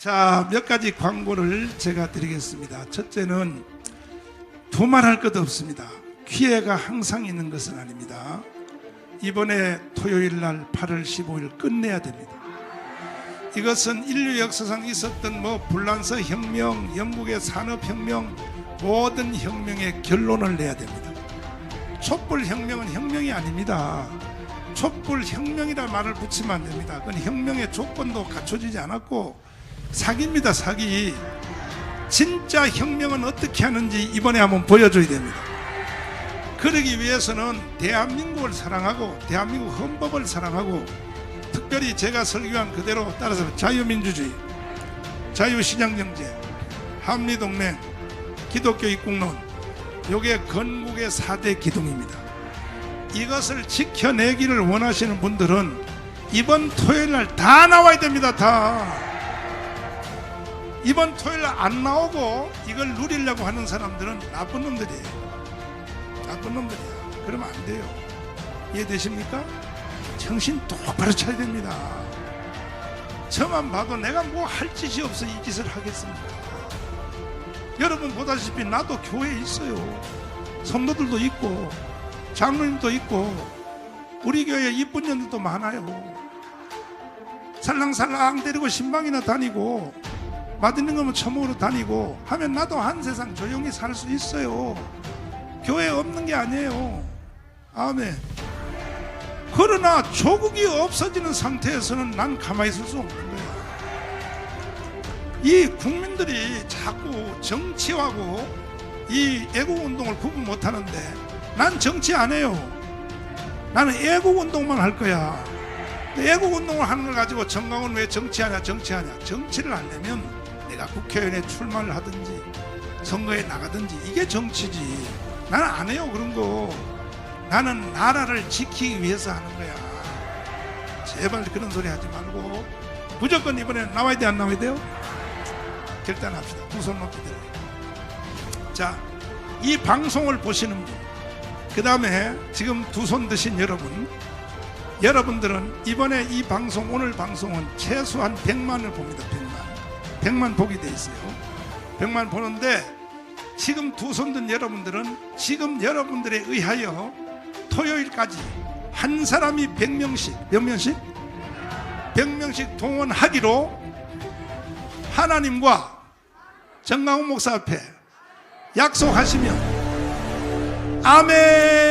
자, 몇 가지 광고를 제가 드리겠습니다. 첫째는 두말할 것 없습니다. 기회가 항상 있는 것은 아닙니다. 이번에 토요일 날 8월 15일 끝내야 됩니다. 이것은 인류 역사상 있었던 뭐 불란서 혁명, 영국의 산업 혁명, 모든 혁명의 결론을 내야 됩니다. 촛불 혁명은 혁명이 아닙니다. 촛불 혁명이라 말을 붙이면 안 됩니다. 그건 혁명의 조건도 갖춰지지 않았고 사기입니다, 사기. 진짜 혁명은 어떻게 하는지 이번에 한번 보여줘야 됩니다. 그러기 위해서는 대한민국을 사랑하고 대한민국 헌법을 사랑하고 특별히 제가 설교한 그대로 따라서 자유민주주의, 자유시장경제, 한미동맹, 기독교 입국론 요게 건국의 4대 기둥입니다. 이것을 지켜내기를 원하시는 분들은 이번 토요일 날 다 나와야 됩니다. 다. 이번 토요일 날안 나오고 이걸 누리려고 하는 사람들은 나쁜 놈들이에요. 나쁜 놈들이야. 그러면 안 돼요. 이해되십니까? 정신 똑바로 차려야 됩니다. 저만 봐도 내가 뭐 할 짓이 없어 이 짓을 하겠습니까? 여러분 보다시피 나도 교회에 있어요. 성도들도 있고 장로님도 있고 우리 교회에 이쁜 년들도 많아요. 살랑살랑 데리고 신방이나 다니고 맛있는 거면 처먹으러 다니고 하면 나도 한 세상 조용히 살 수 있어요. 교회 없는 게 아니에요. 아멘. 그러나 조국이 없어지는 상태에서는 난 가만히 있을 수 없는 거야. 이 국민들이 자꾸 정치하고 이 애국 운동을 구분 못 하는데 난 정치 안 해요. 나는 애국 운동만 할 거야. 근데 애국 운동을 하는 걸 가지고 정강은 왜 정치하냐 정치하냐 정치를 하려면 내가 국회의원에 출마를 하든지 선거에 나가든지 이게 정치지. 나는 안 해요 그런 거. 나는 나라를 지키기 위해서 하는 거야. 제발 그런 소리 하지 말고. 무조건 이번에 나와야 돼 안 나와야 돼요? 결단합시다. 두손 높이 들어 자이 방송을 보시는 분그 다음에 지금 두 손 드신 여러분 여러분들은 이번에 이 방송 오늘 방송은 최소한 100만을 봅니다 100만 100만 보게 돼 있어요 100만 보는데 지금 두 손 든 여러분들은 지금 여러분들에 의하여 토요일까지 한 사람이 100명씩 몇 명씩? 100명씩 동원하기로 하나님과 정강훈 목사 앞에 약속하시면 아멘